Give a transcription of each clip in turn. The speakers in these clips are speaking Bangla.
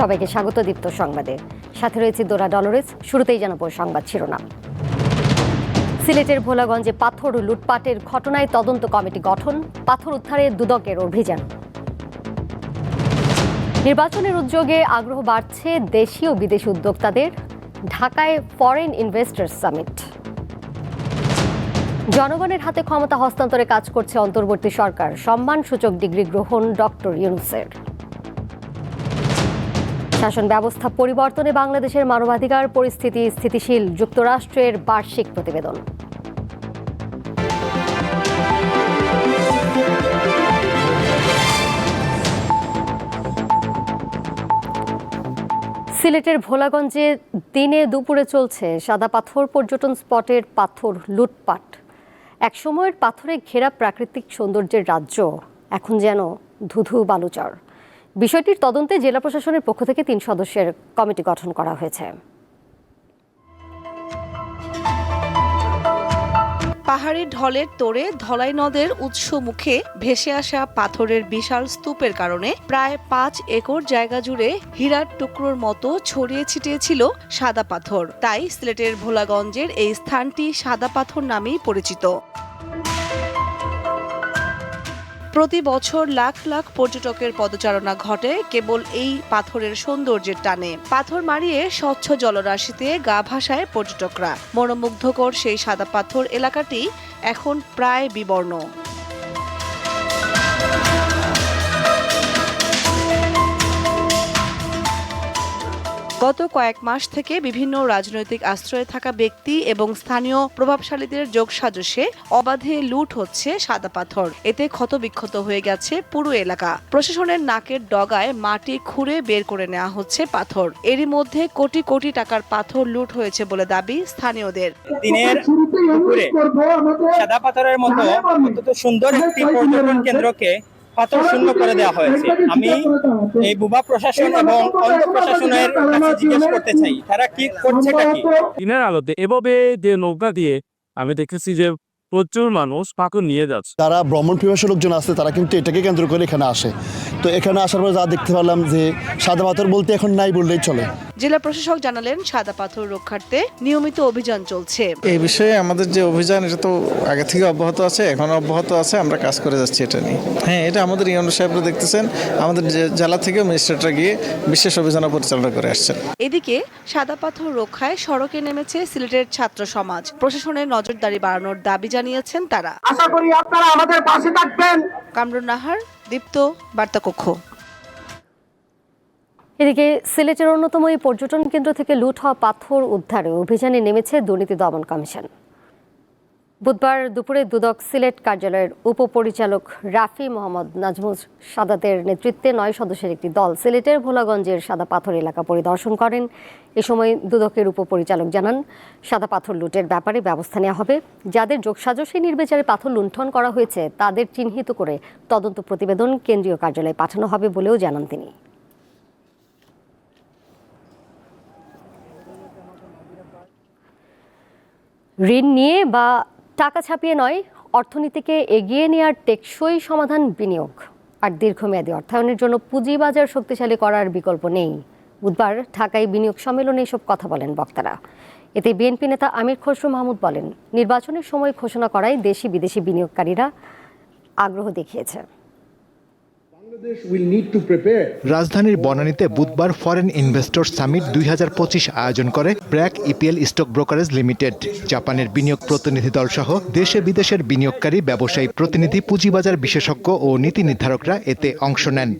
সবাইকে স্বাগত দীপ্ত সংবাদে। সাথে রয়েছে দোরা ডলরেস, শুরুতেই জানাব সংবাদ শিরোনাম। সিলেটের ভোলাগঞ্জে পাথর লুটপাটের ঘটনায় তদন্ত কমিটি গঠন, পাথর উদ্ধারে দুদকের অভিযান। নির্বাচনের উদ্যোগে আগ্রহ বাড়ছে দেশি ও বিদেশি উদ্যোক্তাদের, ঢাকায় ফরেন ইনভেস্টার্স সামিট জনগণের হাতে ক্ষমতা হস্তান্তরে কাজ করছে অন্তর্বর্তী সরকার, সম্মানসূচক ডিগ্রি গ্রহণ ডক্টর ইউনুসের। শাসন ব্যবস্থা পরিবর্তনে বাংলাদেশের মানবাধিকার পরিস্থিতি স্থিতিশীল যুক্তরাষ্ট্রের বার্ষিক প্রতিবেদন। সিলেটের ভোলাগঞ্জে দিনে দুপুরে চলছে সাদা পাথর পর্যটন স্পটের পাথর লুটপাট। একসময়ের পাথরে ঘেরা প্রাকৃতিক সৌন্দর্যের রাজ্য, এখন যেন ধুধু বালুচর। বিষয়টির তদন্তে জেলা প্রশাসনের পক্ষ থেকে তিন সদস্যের কমিটি গঠন করা হয়েছে। পাহাড়ি ঢলের তোড়ে ধলাই নদের উৎস মুখে ভেসে আসা পাথরের বিশাল স্তূপের কারণে প্রায় পাঁচ একর জায়গা জুড়ে হীরার টুকরোর মতো ছড়িয়ে ছিটিয়ে ছিল সাদা পাথর। তাই সিলেটের ভোলাগঞ্জের এই স্থানটি সাদা পাথর নামেই পরিচিত। প্রতি বছর লাখ লাখ পর্যটকের পদচারণা ঘটে কেবল এই পাথরের সৌন্দর্যের টানে। পাথর মারিয়ে স্বচ্ছ জলরাশিতে গা ভাসায় পর্যটকরা। মনোমুগ্ধকর সেই সাদা পাথর এলাকাটি এখন প্রায় বিবর্ণ। গত কয়েক মাস থেকে বিভিন্ন রাজনৈতিক আশ্রয়ে থাকা ব্যক্তি এবং স্থানীয় প্রভাবশালীদের যোগসাজশে অবাধে লুট হচ্ছে সাদা পাথর। এতে ক্ষতবিক্ষত হয়ে গেছে পুরো এলাকা। প্রশাসনের নাকের ডগায় মাটি খুঁড়ে বের করে নেওয়া হচ্ছে পাথর। এরই মধ্যে কোটি কোটি টাকার পাথর লুট হয়েছে বলে দাবি স্থানীয়দের। দিনের সাদা পাথরের মতো অত্যন্ত সুন্দর একটি পর্যটন কেন্দ্রকে পাথর শূন্য করে দেওয়া হয়েছে। আমি এই বুবা প্রশাসন এবং অন্য প্রশাসনের কাছে জিজ্ঞেস করতে চাই তারা কি করছেটা কি? দিনের আলোতে এভাবে যে নৌকা দিয়ে আমি দেখেছি যে প্রচুর মানুষ পাথর নিয়ে যাচ্ছে। যারা ভ্রমণ পিপাসী লোকজন আছে তারা কিন্তু এটাকে কেন্দ্র করে এখানে আসে। তো এখানে আসার পর যা দেখতে পারলাম যে সাদা পাথর বলতে এখন নাই বললেই চলে। জেলা প্রশাসক জানালেন সাদা পাথর রক্ষার্থে নিয়মিত অভিযান চলছে। এই বিষয়ে আমাদের যে অভিযান এটা তো আগে থেকে অব্যাহত আছে এখনও অব্যাহত আছে আমরা কাজ করে যাচ্ছি এটা নিয়ে। হ্যাঁ এটা আমাদের ইউনো সাহেবরা দেখতেছেন আমাদের জেলা থেকেও ম্যাজিস্ট্রেটরা গিয়ে বিশেষ অভিযান পরিচালনা করে আসছেন। এদিকে সাদা পাথর রক্ষায় সড়কে নেমেছে সিলেটের ছাত্র সমাজ। প্রশাসনের নজরদারি বাড়ানোর দাবি জানিয়েছেন তারা। আশা করি আপনারা আমাদের পাশে থাকবেন। কামরুন নাহার দীপ্ত বার্তা কক্ষ এদিকে সিলেটের অন্যতম এই পর্যটন কেন্দ্র থেকে লুট হওয়া পাথর উদ্ধারে অভিযানে নেমেছে দুর্নীতি দমন কমিশন। বুধবার দুপুরে দুদক সিলেট কার্যালয়ের উপপরিচালক রাফি মোহাম্মদ নাজমুল সাদাতের নেতৃত্বে নয় সদস্যের একটি দল সিলেটের ভোলাগঞ্জের সাদা পাথর এলাকা পরিদর্শন করেন। এ সময় দুদকের উপপরিচালক জানান, সাদা পাথর লুটের ব্যাপারে ব্যবস্থা নেওয়া হবে। যাদের যোগসাজশে নির্বিচারে পাথর লুণ্ঠন করা হয়েছে, তাদের চিহ্নিত করে তদন্ত প্রতিবেদন কেন্দ্রীয় কার্যালয়ে পাঠানো হবে বলেও জানান তিনি। ঋণ নিয়ে বা টাকা ছাপিয়ে নয়, অর্থনীতিকে এগিয়ে নেওয়ার টেকসই সমাধান বিনিয়োগ। আর দীর্ঘমেয়াদী অর্থায়নের জন্য পুঁজিবাজার শক্তিশালী করার বিকল্প নেই। বুধবার ঢাকায় বিনিয়োগ সম্মেলনে এসব কথা বলেন বক্তারা। এতে বিএনপি নেতা আমির খসরু মাহমুদ বলেন, নির্বাচনের সময় ঘোষণা করায় দেশি বিদেশি বিনিয়োগকারীরা আগ্রহ দেখিয়েছে। রাজধানীর বনানীতে বুধবার ফরেন ইনভেস্টর সামিট দুই হাজার পঁচিশ আয়োজন করে BRAC EPL stock brokerage limited. জাপানের বিনিয়োগ প্রতিনিধি দল সহ দেশে বিদেশের বিনিয়োগকারী, ব্যবসায়ী প্রতিনিধি, পুঁজিবাজার বিশেষজ্ঞ ও নীতি নির্ধারকরা এতে অংশ নেন।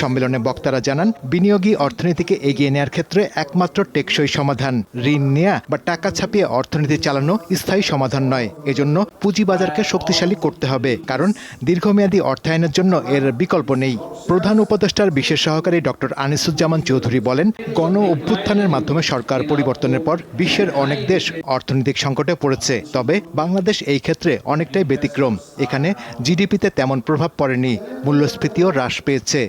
সম্মেলনে বক্তারা জানান বিনিয়োগী অর্থনীতিকে এগিয়ে নেওয়ার ক্ষেত্রে একমাত্র টেকসই সমাধান। ঋণ নেয়া বা টাকা ছাপিয়ে অর্থনীতি চালানো স্থায়ী সমাধান নয়। এজন্য পুঁজিবাজারকে শক্তিশালী করতে হবে, কারণ দীর্ঘমেয়াদী অর্থায়নের জন্য এর বিকল্প নেই। প্রধান উপদেষ্টার বিশেষ সহকারী ডক্টর আনিসুজ্জামান চৌধুরী বলেন, গণ অভ্যুত্থানের মাধ্যমে সরকার পরিবর্তনের পর বিশ্বের অনেক দেশ অর্থনৈতিক সংকটে পড়েছে, তবে বাংলাদেশ এই ক্ষেত্রে অনেকটাই ব্যতিক্রম। এখানে জিডিপিতে তেমন প্রভাব পড়েনি, মূল্যস্ফীতিও হ্রাস পেয়েছে।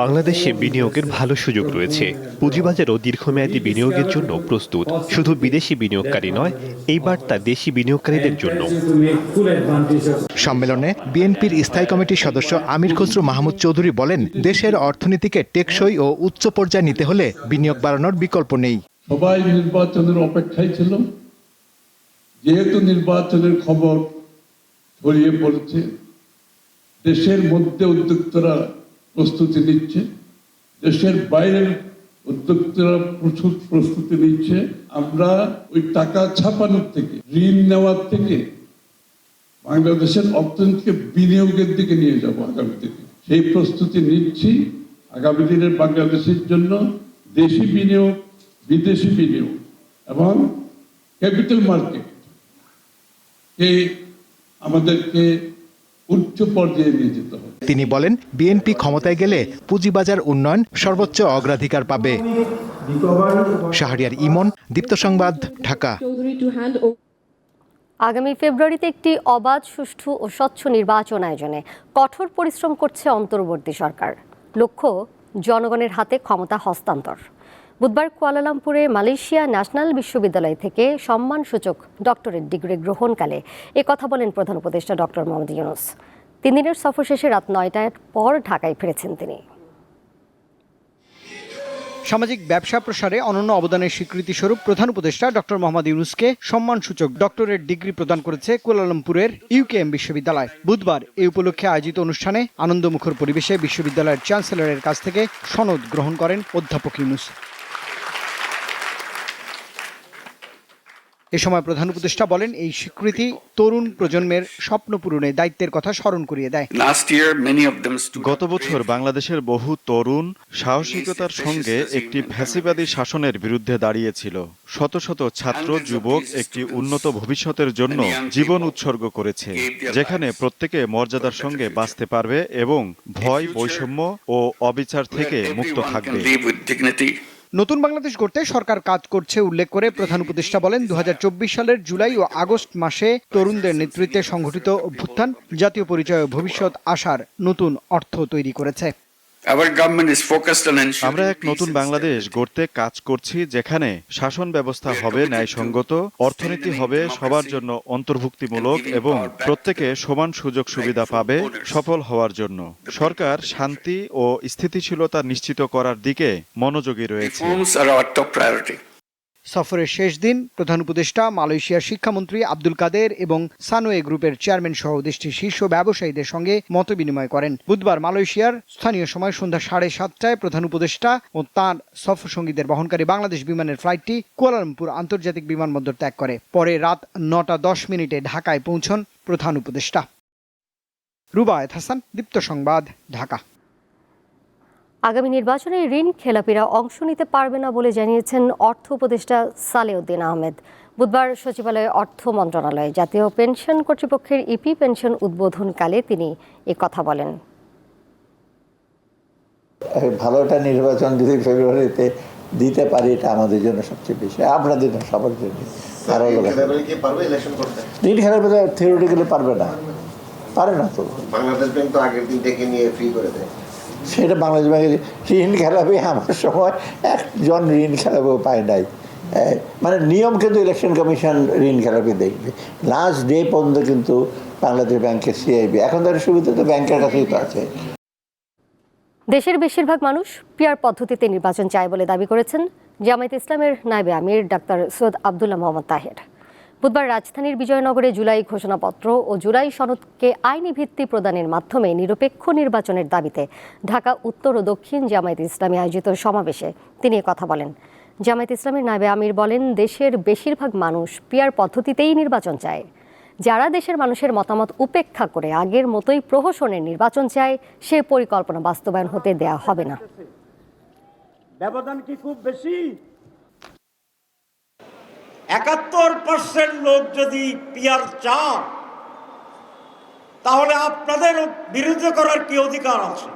বাংলাদেশে বিনিয়োগের ভালো সুযোগ রয়েছে। পুঁজিবাজারও দীর্ঘমেয়াদী বিনিয়োগের জন্য প্রস্তুত। শুধু বিদেশি বিনিয়োগকারী নয় এই বার্তা দেশি বিনিয়োগকারীদের জন্য। সম্মেলনে বিএনপির স্থায়ী কমিটির সদস্য আমির খসরু খসরু মাহমুদ চৌধুরী বলেন দেশের অর্থনীতিকে টেকসই ও উচ্চ পর্যায়ে নিতে হলে বিনিয়োগ বাড়ানোর বিকল্প নেই। সবাই নির্বাচনের অপেক্ষায় ছিল যেহেতু নির্বাচনের খবর ছড়িয়ে পড়ছে দেশের মধ্যে উদ্যোক্তারা প্রস্তুতি নিচ্ছে, দেশের বাইরের উদ্যোক্তারা প্রচুর প্রস্তুতি নিচ্ছে। আমরা ওই টাকা ছাপানোর থেকে, ঋণ নেওয়ার থেকে বাংলাদেশের অর্থনীতিকে বিনিয়োগের দিকে নিয়ে যাব আগামী দিনে। সেই প্রস্তুতি নিচ্ছি। আগামী দিনের বাংলাদেশের জন্য দেশি বিনিয়োগ, বিদেশি বিনিয়োগ এবং ক্যাপিটাল মার্কেট। আমাদেরকে উচ্চ পর্যায়ে নিয়ে যেতে হবে তিনি বলেন বিএনপি ক্ষমতায় গেলে পুঁজিবাজার উন্নয়ন সর্বোচ্চ অগ্রাধিকার পাবে। শাহরিয়ার ইমন দীপ্ত সংবাদ ঢাকা। আগামী ফেব্রুয়ারিতে একটি অবাধ সুষ্ঠু ও স্বচ্ছ নির্বাচন আয়োজনে কঠোর পরিশ্রম করছে অন্তর্বর্তী সরকার। লক্ষ্য জনগণের হাতে ক্ষমতা হস্তান্তর। বুধবার কুয়ালালামপুরে মালয়েশিয়া ন্যাশনাল বিশ্ববিদ্যালয় থেকে সম্মানসূচক ডক্টরেট ডিগ্রি গ্রহণকালে এ কথা বলেন প্রধান উপদেষ্টা ডক্টর মোহাম্মদ ইউনুস। তিন দিনের সফর শেষে রাত নয়টার পর ঢাকায় ফিরেছেন তিনি। সামাজিক ব্যবসা প্রসারে অনন্য অবদানের স্বীকৃতি স্বরূপ প্রধান উপদেষ্টা ডক্টর মোহাম্মদ ইউনুসকে সম্মানসূচক ডক্টরেট ডিগ্রি প্রদান করেছে কুয়ালালামপুরের ইউকেএম বিশ্ববিদ্যালয়। বুধবার এই উপলক্ষে আয়োজিত অনুষ্ঠানে আনন্দমুখর পরিবেশে বিশ্ববিদ্যালয়ের চ্যান্সেলরের কাছ থেকে সনদ গ্রহণ করেন অধ্যাপক ইউনুস। এ সময় প্রধান উপদেষ্টা বলেন এই স্বীকৃতি তরুণ প্রজন্মের স্বপ্ন পূরণে দায়িত্বের কথা স্মরণ করিয়ে দেয়। গত বছর বাংলাদেশের বহু তরুণ সাহসিকতার সঙ্গে একটি ফ্যাসিবাদী শাসনের বিরুদ্ধে দাঁড়িয়েছিল। শত শত ছাত্র যুবক একটি উন্নত ভবিষ্যতের জন্য জীবন উৎসর্গ করেছে যেখানে প্রত্যেকে মর্যাদার সঙ্গে বাঁচতে পারবে এবং ভয় বৈষম্য ও অবিচার থেকে মুক্ত থাকবে। নতুন বাংলাদেশ গড়তে সরকার কাজ করছে উল্লেখ করে প্রধান উপদেষ্টা বলেন দু হাজার চব্বিশ সালের জুলাই ও আগস্ট মাসে তরুণদের নেতৃত্বে সংঘটিত অভ্যুত্থান জাতীয় পরিচয় ভবিষ্যৎ আশার নতুন অর্থ তৈরি করেছে। আমরা এক নতুন বাংলাদেশ গড়তে কাজ করছি যেখানে শাসন ব্যবস্থা হবে ন্যায়সঙ্গত অর্থনীতি হবে সবার জন্য অন্তর্ভুক্তিমূলক এবং প্রত্যেকে সমান সুযোগ সুবিধা পাবে সফল হওয়ার জন্য। সরকার শান্তি ও স্থিতিশীলতা নিশ্চিত করার দিকে মনোযোগী রয়েছে। সফরের শেষ দিন প্রধান উপদেষ্টা, মালয়েশিয়ার শিক্ষামন্ত্রী আব্দুল কাদের এবং সানোয়ে গ্রুপের চেয়ারম্যান সহ দেশটির শীর্ষ ব্যবসায়ীদের সঙ্গে মত বিনিময় করেন। বুধবার মালয়েশিয়ার স্থানীয় সময় সন্ধ্যা সাড়ে সাতটায় প্রধান উপদেষ্টা ও তাঁর সফর সঙ্গীদের বহনকারী বাংলাদেশ বিমানের ফ্লাইটটি কুয়ালালামপুর আন্তর্জাতিক বিমানবন্দর ত্যাগ করে। পরে রাত নটা দশ মিনিটে ঢাকায় পৌঁছন প্রধান উপদেষ্টা। রুবায়ত হাসান, দীপ্ত সংবাদ, ঢাকা। আগামী নির্বাচনে ঋণ খেলাপিরা অংশ নিতে পারবে না বলে জানিয়েছেন অর্থ উপদেষ্টা সালেউদ্দিন আহমেদ। বুধবার সচিবালয়ে অর্থ মন্ত্রণালয়ে জাতীয় পেনশন কর্তৃপক্ষের ইপি পেনশন উদ্বোধনকালে তিনি এ কথা বলেন। ভালোটা নির্বাচন যদি ফেব্রুয়ারিতে দিতে পারি এটা আমাদের জন্য সবচেয়ে বেশি। আপনাদের জন্য সবার জন্য ঋণ থিওরিটিক্যালি পারবে না। পারে না তো। বাংলাদেশ ব্যাংক তো আগের দিন ডেকে নিয়ে ফ্রি করে দেয়। সেটা বাংলাদেশ ব্যাংকের ঋণ খেলাবে আমার সময়। একজন ঋণ খেলাবেও পায় নাই। মানে নিয়ম কিন্তু ইলেকশন কমিশন ঋণ খেলাপি দেখবে। লাস্ট ডে পর্যন্ত কিন্তু বাংলাদেশ ব্যাংকের সিআইবি এখন তার সুবিধা তো ব্যাংকের কাছেই তো আছে। দেশের বেশিরভাগ মানুষ পিয়ার পদ্ধতিতে নির্বাচন চায় বলে দাবি করেছেন জামায়াত ইসলামের নায়েবে আমির ডাক্তার সৈয়দ আবদুল্লাহ মোহাম্মদ তাহের। বুধবার রাজধানীর বিজয়নগরে জুলাই ঘোষণাপত্র ও জুলাই সনদকে আইনি ভিত্তি প্রদানের মাধ্যমে নিরপেক্ষ নির্বাচনের দাবিতে ঢাকা, উত্তর ও দক্ষিণ জামায়াত ইসলামী আয়োজিত সমাবেশে তিনি কথা বলেন। জামায়াত ইসলামের নাবে আমির বলেন, দেশের বেশিরভাগ মানুষ পিয়ার পদ্ধতিতেই নির্বাচন চায়। যারা দেশের মানুষের মতামত উপেক্ষা করে আগের মতোই প্রহসনের নির্বাচন চায়, সে পরিকল্পনা বাস্তবায়ন হতে দেয়া হবে না। ব্যবধান কি খুব বেশি? একাত্তর পার্সেন্ট লোক যদি পিয়ার চান, তাহলে আপনাদের বিরুদ্ধে করার কি অধিকার আছে?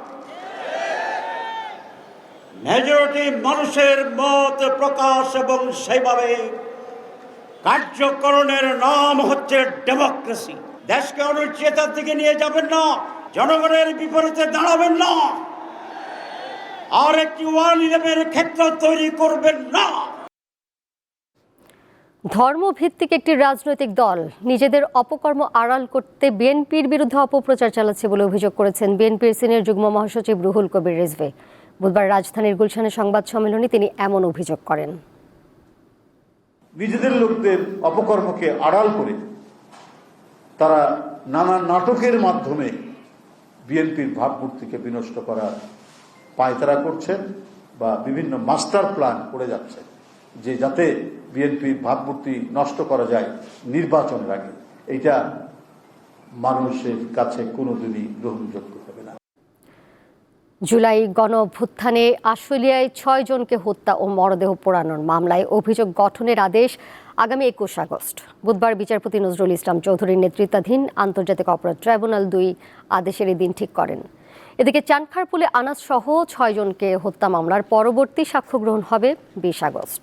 মেজরিটি মানুষের মত প্রকাশ এবং সেইভাবে কার্যকরণের নাম হচ্ছে ডেমোক্রেসি। দেশকে অনুচ্ছেদার দিকে নিয়ে যাবেন না, জনগণের বিপরীতে দাঁড়াবেন না। আর একটি ওয়ান ইলেভেন ক্ষেত্র তৈরি করবেন না। ধর্মভিত্তিক একটি রাজনৈতিক দল নিজেদের অপকর্ম আড়াল করতে বিএনপির বিরুদ্ধে অপপ্রচার চালাচ্ছে বলে অভিযোগ করেছেন বিএনপির সিনিয়র যুগ্ম মহাসচিব রুহুল কবির রিজভে। বুধবার রাজধানীর গুলশানে সংবাদ সম্মেলনে তিনি এমন অভিযোগ করেন। নিজেদের লোকদের অপকর্মকে আড়াল করে তারা নানা নাটকের মাধ্যমে বিএনপির ভাবমূর্তিকে বিনষ্ট করার পায়তারা করছেন বা বিভিন্ন মাস্টার প্ল্যান করে যাচ্ছে যে যাতে বিএনপির ভাবমূর্তি নষ্ট করা যায় নির্বাচনের আগে। এইটা মানুষের কাছে কোনোদিনই গ্রহণযোগ্য হবে না। জুলাই গণ অভ্যুত্থানে আশুলিয়ায় ছয় জনকে হত্যা ও মরদেহ পোড়ানোর মামলায় অভিযোগ গঠনের আদেশ আগামী একুশ আগস্ট। বুধবার বিচারপতি নজরুল ইসলাম চৌধুরীর নেতৃত্বাধীন আন্তর্জাতিক অপরাধ ট্রাইব্যুনাল দুই আদেশের দিন ঠিক করেন। এদিকে চানখারপুলে আনাস সহ ছয় জনকে হত্যা মামলার পরবর্তী সাক্ষ্য গ্রহণ হবে বিশ আগস্ট।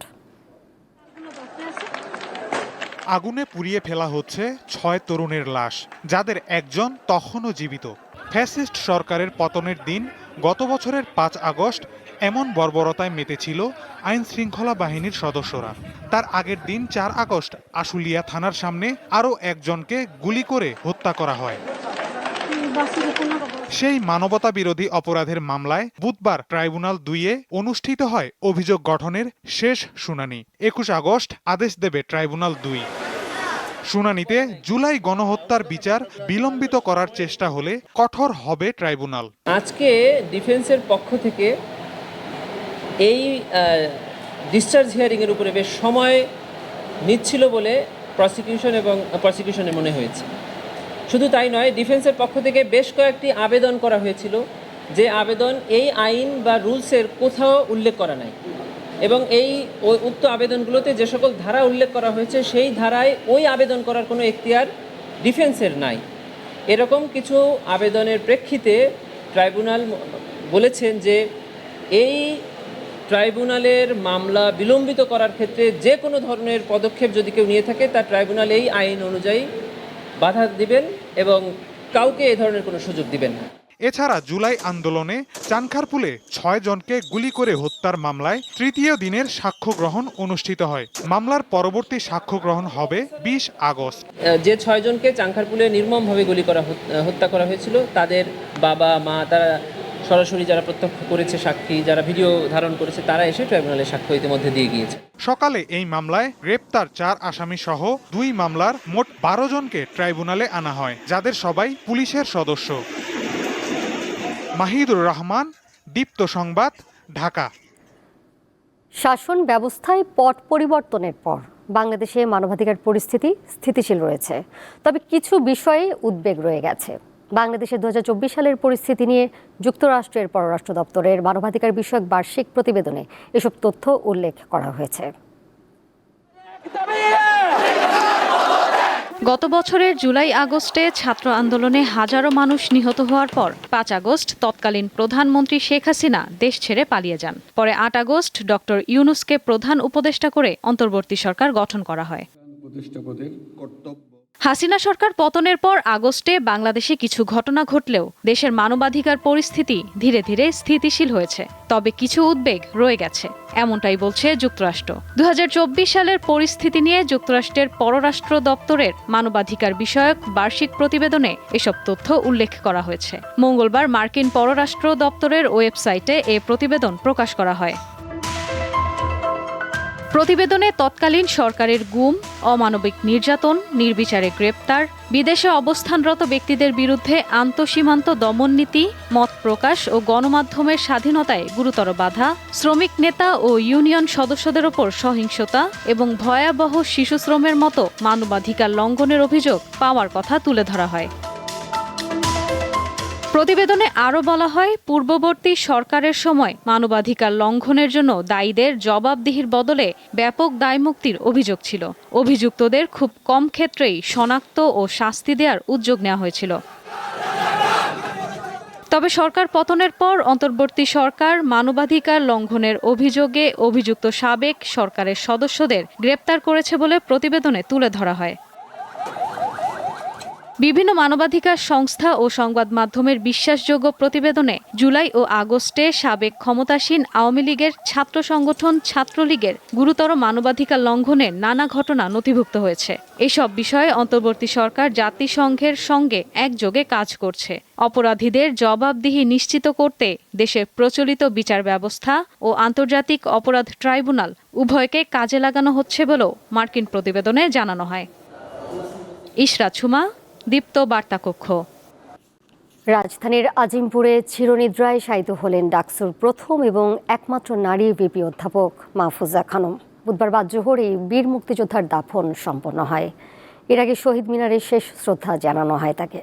আগুনে পুড়িয়ে ফেলা হচ্ছে ছয় তরুণের লাশ, যাদের একজন তখনও জীবিত। ফ্যাসিস্ট সরকারের পতনের দিন গত বছরের পাঁচ আগস্ট এমন বর্বরতায় মেতেছিল আইন শৃঙ্খলা বাহিনীর সদস্যরা। তার আগের দিন চার আগস্ট আশুলিয়া থানার সামনে আরও একজনকে গুলি করে হত্যা করা হয়। সেই মানবতা বিরোধী অপরাধের মামলায় বুধবার ট্রাইব্যুনাল দুইয়ে অনুষ্ঠিত হয় অভিযোগ গঠনের শেষ শুনানি। একুশ আগস্ট আদেশ দেবে ট্রাইব্যুনাল দুই। শুনানিতে জুলাই গণহত্যার বিচার বিলম্বিত করার চেষ্টা হলে কঠোর হবে ট্রাইব্যুনাল। আজকে ডিফেন্সের পক্ষ থেকে এই ডিসচার্জ হিয়ারিংয়ের উপরে বেশ সময় নিচ্ছিল বলে প্রসিকিউশন এবং প্রসিকিউশনে মনে হয়েছে। শুধু তাই নয় ডিফেন্সের পক্ষ থেকে বেশ কয়েকটি আবেদন করা হয়েছিল, যে আবেদন এই আইন বা রুলসের কোথাও উল্লেখ করা নাই। এবং এই উক্ত আবেদনগুলোতে যে সকল ধারা উল্লেখ করা হয়েছে, সেই ধারায় ওই আবেদন করার কোনো এখতিয়ার ডিফেন্সের নাই। এরকম কিছু আবেদনের প্রেক্ষিতে ট্রাইব্যুনাল বলেছেন যে এই ট্রাইব্যুনালের মামলা বিলম্বিত করার ক্ষেত্রে যে কোনো ধরনের পদক্ষেপ যদি কেউ নিয়ে থাকে, তা ট্রাইব্যুনাল এই আইন অনুযায়ী বাধা দিবেন। এবং কাউকে এ ধরনের কোনো সুযোগ দিবেন না। এছাড়া জুলাই আন্দোলনে চানখারপুলে ছয় জনকে গুলি করে হত্যার মামলায় তৃতীয় দিনের সাক্ষ্য গ্রহণ অনুষ্ঠিত হয়। মামলার পরবর্তী সাক্ষ্য গ্রহণ হবে বিশ আগস্ট। যে ছয়জনকে চাংখারপুলে নির্মমভাবে গুলি করা হত- হত্যা করা হয়েছিল তাদের বাবা মা তারা সরাসরি যারা প্রত্যক্ষ করেছে সাক্ষী যারা ভিডিও ধারণ করেছে তারা এসে ট্রাইব্যুনালে সাক্ষ্য ইতিমধ্যে দিয়ে গিয়েছে। সকালে এই মামলায় গ্রেপ্তার চার আসামি সহ দুই মামলার মোট বারো জনকে ট্রাইব্যুনালে আনা হয় যাদের সবাই পুলিশের সদস্য। মাহিদুর রহমান দীপ্ত সংবাদ ঢাকা। শাসন ব্যবস্থায় পট পরিবর্তনের পর বাংলাদেশে মানবাধিকার পরিস্থিতি স্থিতিশীল রয়েছে। তবে কিছু বিষয়ে উদ্বেগ রয়ে গেছে। বাংলাদেশের দু হাজার চব্বিশ সালের পরিস্থিতি নিয়ে যুক্তরাষ্ট্রের পররাষ্ট্র দপ্তরের মানবাধিকার বিষয়ক বার্ষিক প্রতিবেদনে এসব তথ্য উল্লেখ করা হয়েছে। গত বছরের জুলাই আগস্টে ছাত্র আন্দোলনে হাজারো মানুষ নিহত হওয়ার পর পাঁচ আগস্ট তৎকালীন প্রধানমন্ত্রী শেখ হাসিনা দেশ ছেড়ে পালিয়ে যান। পরে আট আগস্ট ডক্টর ইউনুসকে প্রধান উপদেষ্টা করে অন্তর্বর্তী সরকার গঠন করা হয়। হাসিনা সরকার পতনের পর আগস্টে বাংলাদেশে কিছু ঘটনা ঘটলেও দেশের মানবাধিকার পরিস্থিতি ধীরে ধীরে স্থিতিশীল হয়েছে। তবে কিছু উদ্বেগ রয়ে গেছে, এমনটাই বলছে যুক্তরাষ্ট্র। দু হাজার চব্বিশ সালের পরিস্থিতি নিয়ে যুক্তরাষ্ট্রের পররাষ্ট্র দপ্তরের মানবাধিকার বিষয়ক বার্ষিক প্রতিবেদনে এসব তথ্য উল্লেখ করা হয়েছে। মঙ্গলবার মার্কিন পররাষ্ট্র দপ্তরের ওয়েবসাইটে এ প্রতিবেদন প্রকাশ করা হয়। প্রতিবেদনে তৎকালীন সরকারের গুম, অমানবিক নির্যাতন, নির্বিচারে গ্রেপ্তার, বিদেশে অবস্থানরত ব্যক্তিদের বিরুদ্ধে আন্তঃসীমান্ত দমন নীতি, মত প্রকাশ ও গণমাধ্যমের স্বাধীনতায় গুরুতর বাধা, শ্রমিক নেতা ও ইউনিয়ন সদস্যদের ওপর সহিংসতা এবং ভয়াবহ শিশুশ্রমের মতো মানবাধিকার লঙ্ঘনের অভিযোগ পাওয়ার কথা তুলে ধরা হয়। প্রতিবেদনে আরও বলা হয়, পূর্ববর্তী সরকারের সময় মানবাধিকার লঙ্ঘনের জন্য দায়ীদের জবাবদিহির বদলে ব্যাপক দায়মুক্তির অভিযোগ ছিল। অভিযুক্তদের খুব কম ক্ষেত্রেই শনাক্ত ও শাস্তি দেওয়ার উদ্যোগ নেওয়া হয়েছিল। তবে সরকার পতনের পর অন্তর্বর্তী সরকার মানবাধিকার লঙ্ঘনের অভিযোগে অভিযুক্ত সাবেক সরকারের সদস্যদের গ্রেপ্তার করেছে বলে প্রতিবেদনে তুলে ধরা হয়। বিভিন্ন মানবাধিকার সংস্থা ও সংবাদ মাধ্যমের বিশ্বাসযোগ্য প্রতিবেদনে জুলাই ও আগস্টে সাবেক ক্ষমতাসীন আওয়ামী লীগের ছাত্র সংগঠন ছাত্রলীগের গুরুতর মানবাধিকার লঙ্ঘনের নানা ঘটনা নথিভুক্ত হয়েছে। এসব বিষয়ে অন্তর্বর্তী সরকার জাতিসংঘের সঙ্গে একযোগে কাজ করছে। অপরাধীদের জবাবদিহি নিশ্চিত করতে দেশের প্রচলিত বিচার ব্যবস্থা ও আন্তর্জাতিক অপরাধ ট্রাইব্যুনাল উভয়কে কাজে লাগানো হচ্ছে বলেও মার্কিন প্রতিবেদনে জানানো হয়। ইশরাত ছুমা দীপ্ত বার্তাকক্ষ। রাজধানীর আজিমপুরে চিরনিদ্রায় শায়িত হলেন ডাকসুর প্রথম এবং একমাত্র নারী বিপি অধ্যাপক মাহফুজা খানম। বুধবার বাদ জোহরে বীর মুক্তিযোদ্ধার দাফন সম্পন্ন হয়। এর আগে শহীদ মিনারে শেষ শ্রদ্ধা জানানো হয় তাকে।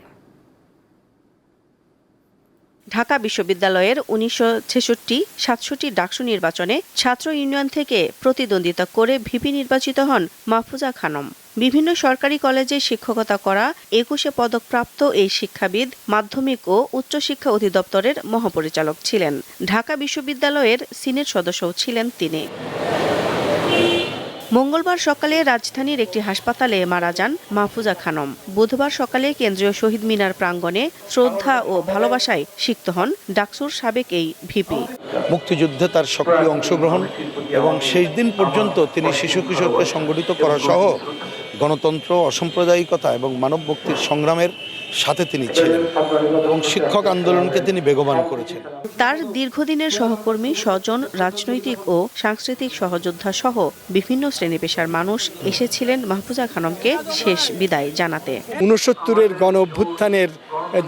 ঢাকা বিশ্ববিদ্যালয়ের উনিশশো ছেষট্টি সাতষট্টি ডাকসু নির্বাচনে ছাত্র ইউনিয়ন থেকে প্রতিদ্বন্দ্বিতা করে ভিপি নির্বাচিত হন মাহফুজা খানম। বিভিন্ন সরকারি কলেজে শিক্ষকতা করা একুশে পদকপ্রাপ্ত এই শিক্ষাবিদ মাধ্যমিক ও উচ্চশিক্ষা অধিদপ্তরের মহাপরিচালক ছিলেন। ঢাকা বিশ্ববিদ্যালয়ের সিনেট সদস্যও ছিলেন তিনি। মঙ্গলবার সকালে রাজধানীর একটি হাসপাতালে মারা যান মাহফুজা খানম। বুধবার সকালে কেন্দ্রীয় শহীদ মিনার প্রাঙ্গণে শ্রদ্ধা ও ভালোবাসায় সিক্ত হন ডাকসুর সাবেক এই ভিপি। মুক্তিযুদ্ধে তার সক্রিয় অংশগ্রহণ এবং শেষ দিন পর্যন্ত তিনি শিশু কিশোরকে সংগঠিত করা সহ গণতন্ত্র, অসাম্প্রদায়িকতা এবং মানব মুক্তির সংগ্রামের সাথে তিনি ছিলেন এবং শিক্ষক আন্দোলনকে তিনি বেগবান করেছেন। তার দীর্ঘদিনের সহকর্মী স্বজন রাজনৈতিক ও সাংস্কৃতিক সহযোদ্ধা সহ বিভিন্ন শ্রেণি পেশার মানুষ এসেছিলেন মাহফুজা খানমকে শেষ বিদায় জানাতে। উনসত্তরের গণ অভ্যুত্থানের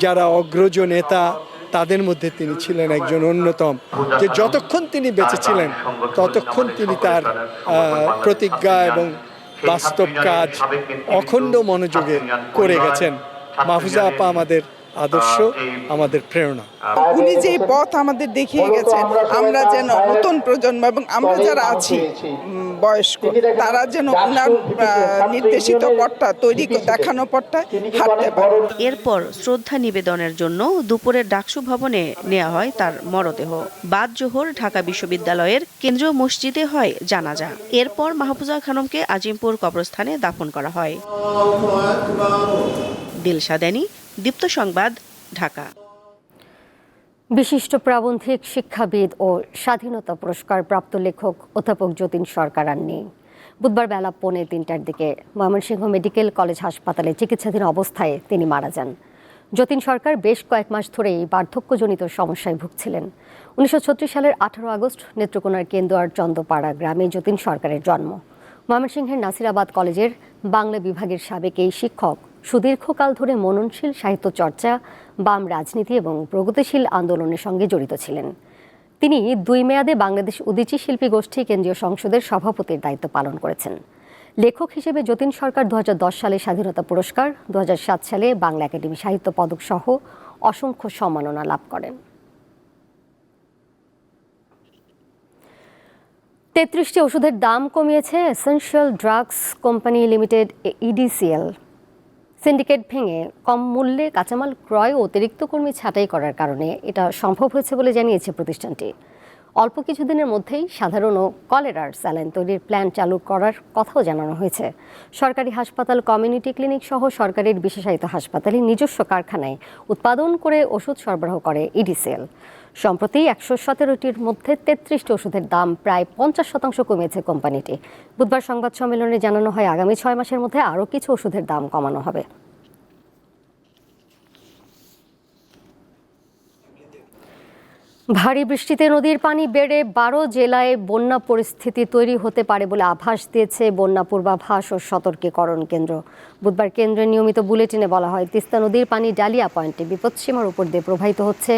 যারা অগ্রজ নেতা তাদের মধ্যে তিনি ছিলেন একজন অন্যতম। যে যতক্ষণ তিনি বেঁচে ছিলেন ততক্ষণ তিনি তার প্রতিজ্ঞা এবং বাস্তব কাজ অখণ্ড মনোযোগে করে গেছেন। মাহফুজা আপা আমাদের। আদর্শ আমাদের প্রেরণা। উনি যে পথ আমাদের দেখিয়ে গেছেন আমরা যেন নতুন প্রজন্ম এবং আমরা যারা আছি বয়স্ক তারা যেন আহ, নির্দেশিত পথটা তৈরি দেখানো পথটা হাঁটতে পারে। এরপর শ্রদ্ধা নিবেদনের জন্য দুপুরে ডাকসু ভবনে নেওয়া হয় তার মরদেহ। বাদ জোহর ঢাকা বিশ্ববিদ্যালয়ের কেন্দ্রীয় মসজিদে হয় জানাজা। এরপর মাহফুজা খানমকে আজিমপুর কবরস্থানে দাফন করা হয়। দিলশাদানি দীপ্ত সংবাদ, ঢাকা। বিশিষ্ট প্রাবন্ধিক, শিক্ষাবিদ ও স্বাধীনতা পুরস্কার প্রাপ্ত লেখক অধ্যাপক যতীন সরকার আর নেই। বুধবার বেলা পৌনে তিনটার দিকে ময়মনসিংহ মেডিকেল কলেজ হাসপাতালে চিকিৎসাধীন অবস্থায় তিনি মারা যান। যতীন সরকার বেশ কয়েক মাস ধরেই বার্ধক্যজনিত সমস্যায় ভুগছিলেন। উনিশশো ছত্রিশ সালের আঠারো আগস্ট নেত্রকোনার কেন্দুয়ার চন্দ্রপাড়া গ্রামে যতীন সরকারের জন্ম। ময়মনসিংহের নাসিরাবাদ কলেজের বাংলা বিভাগের সাবেক এই শিক্ষক সুদীর্ঘকাল ধরে মননশীল সাহিত্য চর্চা বাম রাজনীতি এবং প্রগতিশীল আন্দোলনের সঙ্গে জড়িত ছিলেন। তিনি দুই মেয়াদে বাংলাদেশ উদীচী শিল্পী গোষ্ঠী কেন্দ্রীয় সংসদের সভাপতির দায়িত্ব পালন করেছেন। লেখক হিসেবে যতীন সরকার দু হাজার দশ সালে স্বাধীনতা পুরস্কার দু হাজার সাত সালে বাংলা একাডেমি সাহিত্য পদক সহ অসংখ্য সম্মাননা লাভ করেন। তেত্রিশটি ওষুধের দাম কমিয়েছে Essential Drugs Company Limited EDCL syndicate ভেঙে কম মূল্যে কাঁচামাল ক্রয় ও অতিরিক্ত কর্মী ছাঁটাই করার কারণে এটা সম্ভব হয়েছে বলে জানিয়েছে প্রতিষ্ঠানটি। অল্প কিছুদিনের মধ্যেই সাধারণ ও কলেরার স্যালাইন তৈরির প্ল্যান চালু করার কথাও জানানো হয়েছে। সরকারি হাসপাতাল কমিউনিটি ক্লিনিক সহ সরকারের বিশেষায়িত হাসপাতালে নিজস্ব কারখানায় উৎপাদন করে ওষুধ সরবরাহ করে ইডিসিএল। সম্প্রতি একশো সতেরোটির মধ্যে তেত্রিশটি ওষুধের দাম প্রায় পঞ্চাশ শতাংশ কমিয়েছে কোম্পানিটি। বুধবার সংবাদ সম্মেলনে জানানো হয়, আগামী ছয় মাসের মধ্যে আরও কিছু ওষুধের দাম কমানো হবে। ভারী বৃষ্টিতে নদীর পানি বেড়ে বারো জেলায় বন্যা পরিস্থিতি তৈরি হতে পারে বলে আভাস দিয়েছে বন্যা পূর্বাভাস ও সতর্কীকরণ কেন্দ্র। বুধবার কেন্দ্রের নিয়মিত বুলেটিনে বলা হয়, তিস্তা নদীর পানি ডালিয়া পয়েন্টে বিপদসীমার উপর দিয়ে প্রবাহিত হচ্ছে।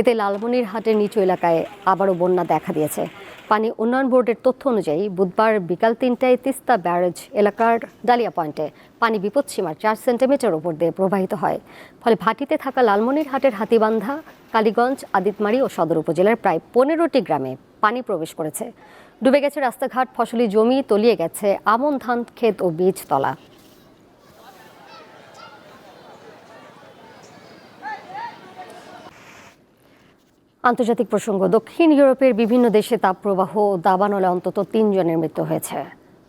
এতে লালমনিরহাটের নিচু এলাকায় আবারও বন্যা দেখা দিয়েছে। পানি উন্নয়ন বোর্ডের তথ্য অনুযায়ী, বুধবার বিকাল তিনটায় তিস্তা ব্যারেজ এলাকার ডালিয়া পয়েন্টে পানি বিপদসীমার চার সেন্টিমিটার উপর দিয়ে প্রবাহিত হয়। ফলে ভাটিতে থাকা লালমনিরহাটের হাতিবান্ধা কালীগঞ্জ, আদিতমারি ও সদর উপজেলার প্রায় পনেরোটি গ্রামে পানি প্রবেশ করেছে। ডুবে গেছে রাস্তাঘাট, ফসলি জমি, তলিয়ে গেছে আমন ধান, ক্ষেত ও বীজতলা আন্তর্জাতিক প্রসঙ্গ, দক্ষিণ ইউরোপের বিভিন্ন দেশে তাপপ্রবাহ দাবানলে অন্তত তিনজনের মৃত্যু হয়েছে।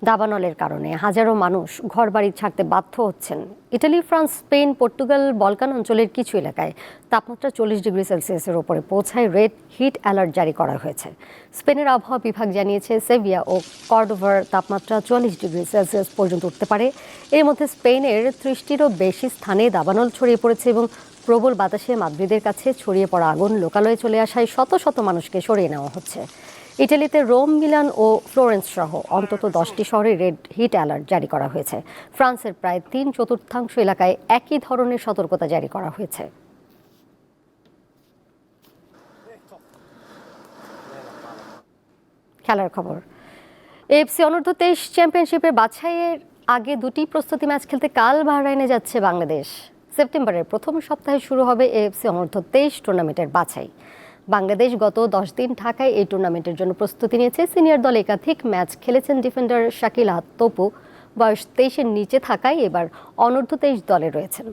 দাবানলের কারণে হাজারো মানুষ ঘরবাড়ি ছাড়তে বাধ্য হচ্ছেন। Italy, France, Spain, Portugal, Balkan অঞ্চলের কিছু এলাকায় তাপমাত্রা চল্লিশ ডিগ্রি সেলসিয়াসের ওপরে পৌঁছায় রেড হিট অ্যালার্ট জারি করা হয়েছে। স্পেনের আবহাওয়া বিভাগ জানিয়েছে, সেভিয়া ও কর্ডোভার তাপমাত্রা চুয়াল্লিশ ডিগ্রি সেলসিয়াস পর্যন্ত উঠতে পারে। এর মধ্যে স্পেনের ত্রিশটিরও বেশি স্থানে দাবানল ছড়িয়ে পড়েছে এবং প্রবল বাতাসে মাদ্রিদের কাছে ছড়িয়ে পড়া আগুন লোকালয়ে চলে আসায় শত শত মানুষকে সরিয়ে নেওয়া হচ্ছে। ইটালিতে রোম, মিলান ও ফ্লোরেন্স সহ অন্তত দশটি শহরে রেড হিট অ্যালার্ট জারি করা হয়েছে। ফ্রান্সের প্রায় তিন চতুর্থাংশ এলাকায় একই ধরনের সতর্কতা জারি করা হয়েছে। খেলার খবর। এফসি অনূর্ধ্ব তেইশ চ্যাম্পিয়নশিপের বাছাইয়ের আগে দুটি প্রস্তুতি ম্যাচ খেলতে কাল বাহরাইনে যাচ্ছে বাংলাদেশ। সেপ্টেম্বরের প্রথম সপ্তাহে শুরু হবে এএফসি অনূর্ধ্ব তেইশ টুর্নামেন্টের বাছাই। বাংলাদেশ গত দশ দিন ঢাকায় এই টুর্নামেন্টের জন্য প্রস্তুতি নিয়েছে। সিনিয়র দলে একাধিক ম্যাচ খেলেছেন। ডিফেন্ডার শাকিল তপু বয়স তেইশের নিচে থাকায় এবার অনূর্ধ্ব তেইশ দলে রয়েছেন।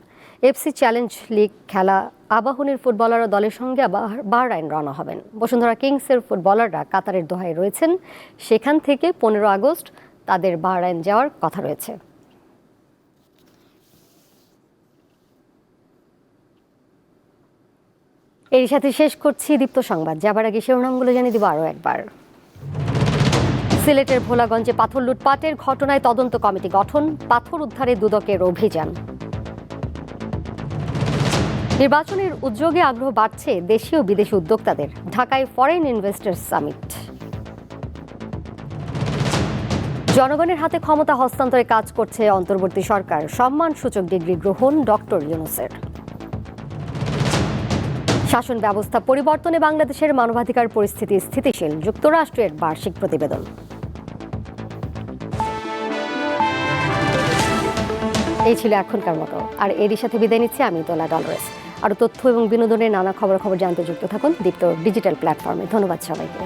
এফসি চ্যালেঞ্জ লিগ খেলা আবাহনীর ফুটবলাররা দলের সঙ্গে আবার বাহরাইন রওনা হবেন। বসুন্ধরা কিংসের ফুটবলাররা কাতারের দোহায় রয়েছেন। সেখান থেকে পনেরো আগস্ট তাদের বাহরাইন যাওয়ার কথা রয়েছে। এর সাথে শেষ করছি দীপ্ত সংবাদ। যাবার আগে শিরোনামগুলো জানিয়ে দিব আরও একবার। সিলেটের ভোলাগঞ্জে পাথর লুটপাটের ঘটনায় তদন্ত কমিটি গঠন, পাথর উদ্ধারে দুদকের অভিযান। নির্বাচনের উদ্যোগে আগ্রহ বাড়ছে দেশীয় বিদেশি উদ্যোক্তাদের, ঢাকায় ফরেন ইনভেস্টার্স সামিট জনগণের হাতে ক্ষমতা হস্তান্তরে কাজ করছে অন্তর্বর্তী সরকার। সম্মানসূচক ডিগ্রি গ্রহণ ডক্টর ইউনুসের। শাসন ব্যবস্থা পরিবর্তনে বাংলাদেশের মানবাধিকার পরিস্থিতি স্থিতিশীল, যুক্তরাষ্ট্রের বার্ষিক প্রতিবেদন। এই ছিল এখনকার মতো। আর এরই সাথে বিদায় নিচ্ছি আমি তোলা ডলরেস। আরও তথ্য এবং বিনোদনের নানা খবর খবর জানতে যুক্ত থাকুন দীপ্ত ডিজিটাল প্ল্যাটফর্মে। ধন্যবাদ সবাইকে।